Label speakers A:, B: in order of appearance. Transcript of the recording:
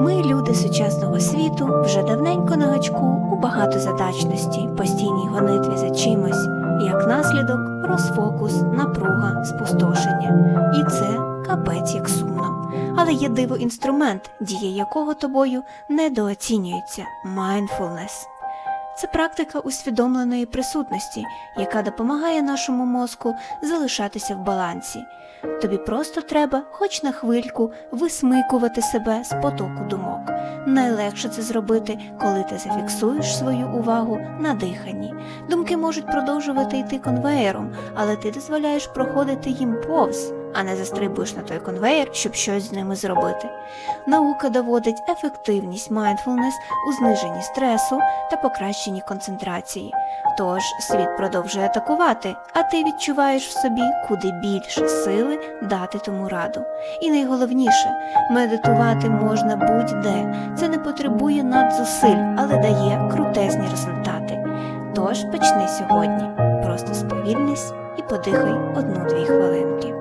A: Ми, люди сучасного світу, вже давненько на гачку у багатозадачності, постійній гонитві за чимось, як наслідок розфокус, напруга, спустошення. І це капець як сумно. Але є диво інструмент, дія якого тобою недооцінюється mindfulness. Це практика усвідомленої присутності, яка допомагає нашому мозку залишатися в балансі. Тобі просто треба, хоч на хвильку, висмикувати себе з потоку думок. Найлегше це зробити, коли ти зафіксуєш свою увагу на диханні. Думки можуть продовжувати йти конвеєром, але ти дозволяєш проходити їм повз, а не застрибуєш на той конвеєр, щоб щось з ними зробити. Наука доводить ефективність mindfulness у зниженні стресу та покращенні концентрації. Тож світ продовжує атакувати, а ти відчуваєш в собі куди більше сили дати тому раду. І найголовніше, медитувати можна будь-де. Це не потребує надзусиль, але дає крутезні результати. Тож почни сьогодні. Просто сповільнись і подихай одну-дві хвилинки.